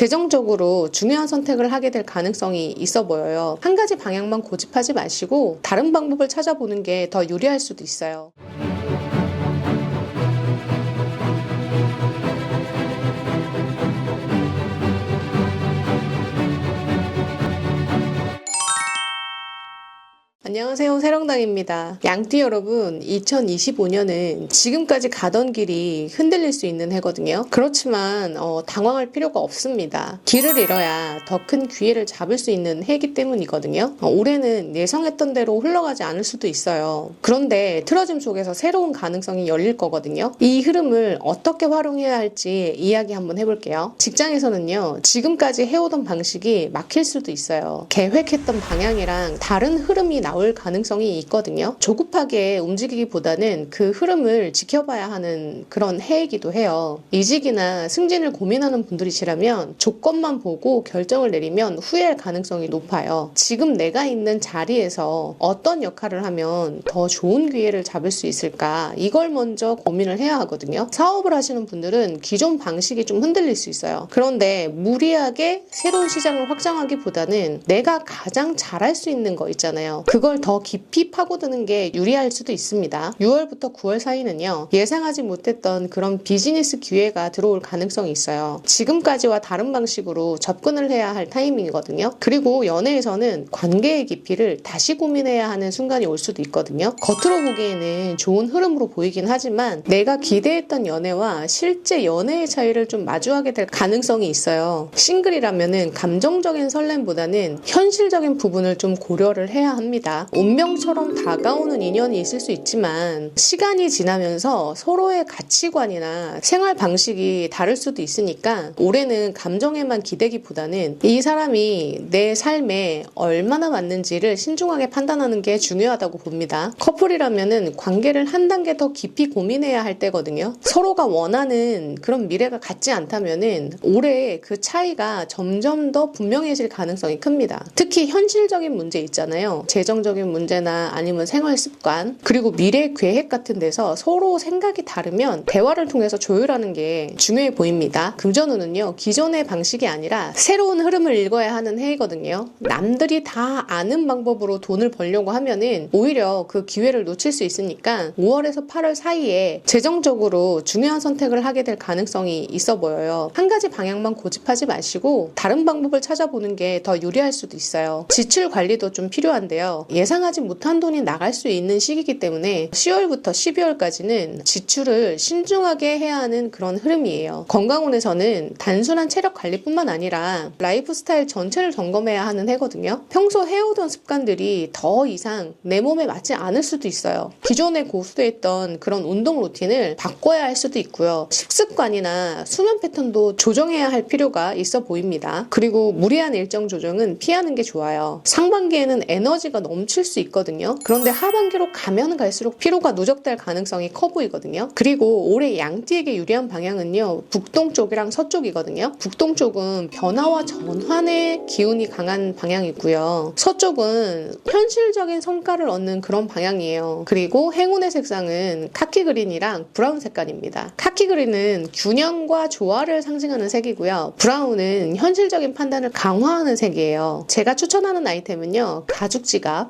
재정적으로 중요한 선택을 하게 될 가능성이 있어 보여요. 한 가지 방향만 고집하지 마시고 다른 방법을 찾아보는 게 더 유리할 수도 있어요. 안녕하세요. 세령당입니다. 양띠 여러분, 2025년은 지금까지 가던 길이 흔들릴 수 있는 해거든요. 그렇지만 어, 당황할 필요가 없습니다. 길을 잃어야 더 큰 기회를 잡을 수 있는 해이기 때문이거든요. 어, 올해는 예상했던 대로 흘러가지 않을 수도 있어요. 그런데 틀어짐 속에서 새로운 가능성이 열릴 거거든요. 이 흐름을 어떻게 활용해야 할지 이야기 한번 해볼게요. 직장에서는요, 지금까지 해오던 방식이 막힐 수도 있어요. 계획했던 방향이랑 다른 흐름이 나올 가능성이 있거든요. 조급하게 움직이기보다는 그 흐름을 지켜봐야 하는 그런 해이기도 해요. 이직이나 승진을 고민하는 분들이시라면 조건만 보고 결정을 내리면 후회할 가능성이 높아요. 지금 내가 있는 자리에서 어떤 역할을 하면 더 좋은 기회를 잡을 수 있을까? 이걸 먼저 고민을 해야 하거든요. 사업을 하시는 분들은 기존 방식이 좀 흔들릴 수 있어요. 그런데 무리하게 새로운 시장을 확장하기보다는 내가 가장 잘할 수 있는 거 있잖아요. 그걸 더 깊이 파고드는 게 유리할 수도 있습니다. 6월부터 9월 사이는요, 예상하지 못했던 그런 비즈니스 기회가 들어올 가능성이 있어요. 지금까지와 다른 방식으로 접근을 해야 할 타이밍이거든요. 그리고 연애에서는 관계의 깊이를 다시 고민해야 하는 순간이 올 수도 있거든요. 겉으로 보기에는 좋은 흐름으로 보이긴 하지만 내가 기대했던 연애와 실제 연애의 차이를 좀 마주하게 될 가능성이 있어요. 싱글이라면은 감정적인 설렘보다는 현실적인 부분을 좀 고려를 해야 합니다. 운명처럼 다가오는 인연이 있을 수 있지만 시간이 지나면서 서로의 가치관이나 생활 방식이 다를 수도 있으니까 올해는 감정에만 기대기보다는 이 사람이 내 삶에 얼마나 맞는지를 신중하게 판단하는 게 중요하다고 봅니다. 커플이라면은 관계를 한 단계 더 깊이 고민해야 할 때거든요. 서로가 원하는 그런 미래가 같지 않다면은 올해 그 차이가 점점 더 분명해질 가능성이 큽니다. 특히 현실적인 문제 있잖아요. 재정 적인 문제나 아니면 생활 습관 그리고 미래 계획 같은 데서 서로 생각이 다르면 대화를 통해서 조율하는 게 중요해 보입니다. 금전운은요 기존의 방식이 아니라 새로운 흐름을 읽어야 하는 해이거든요. 남들이 다 아는 방법으로 돈을 벌려고 하면은 오히려 그 기회를 놓칠 수 있으니까 5월에서 8월 사이에 재정적으로 중요한 선택을 하게 될 가능성이 있어 보여요. 한 가지 방향만 고집하지 마시고 다른 방법을 찾아보는 게 더 유리할 수도 있어요. 지출 관리도 좀 필요한데요. 예상하지 못한 돈이 나갈 수 있는 시기이기 때문에 10월부터 12월까지는 지출을 신중하게 해야 하는 그런 흐름이에요. 건강운에서는 단순한 체력 관리뿐만 아니라 라이프 스타일 전체를 점검해야 하는 해거든요. 평소 해오던 습관들이 더 이상 내 몸에 맞지 않을 수도 있어요. 기존에 고수했던 그런 운동 루틴을 바꿔야 할 수도 있고요. 식습관이나 수면 패턴도 조정해야 할 필요가 있어 보입니다. 그리고 무리한 일정 조정은 피하는 게 좋아요. 상반기에는 에너지가 넘칠 수 있거든요. 그런데 하반기로 가면 갈수록 피로가 누적될 가능성이 커 보이거든요. 그리고 올해 양띠에게 유리한 방향은요. 북동쪽이랑 서쪽이거든요. 북동쪽은 변화와 전환의 기운이 강한 방향이고요. 서쪽은 현실적인 성과를 얻는 그런 방향이에요. 그리고 행운의 색상은 카키 그린이랑 브라운 색깔입니다. 카키 그린은 균형과 조화를 상징하는 색이고요. 브라운은 현실적인 판단을 강화하는 색이에요. 제가 추천하는 아이템은요. 가죽 지갑,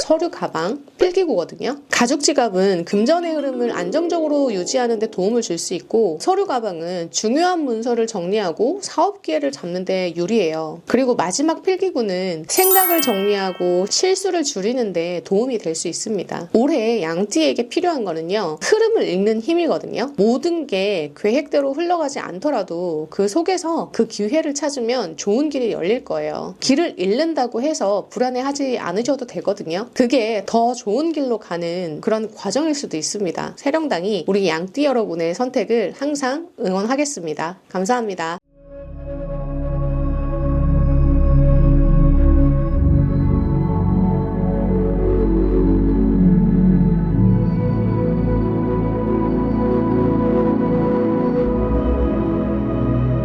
서류 가방, 필기구거든요. 가죽 지갑은 금전의 흐름을 안정적으로 유지하는 데 도움을 줄 수 있고 서류 가방은 중요한 문서를 정리하고 사업 기회를 잡는 데 유리해요. 그리고 마지막 필기구는 생각을 정리하고 실수를 줄이는 데 도움이 될 수 있습니다. 올해 양띠에게 필요한 거는요. 흐름을 읽는 힘이거든요. 모든 게 계획대로 흘러가지 않더라도 그 속에서 그 기회를 찾으면 좋은 길이 열릴 거예요. 길을 잃는다고 해서 불안해하지 않으셔도 되거든 요. 그게 더 좋은 길로 가는 그런 과정일 수도 있습니다. 세령당이 우리 양띠 여러분의 선택을 항상 응원하겠습니다. 감사합니다.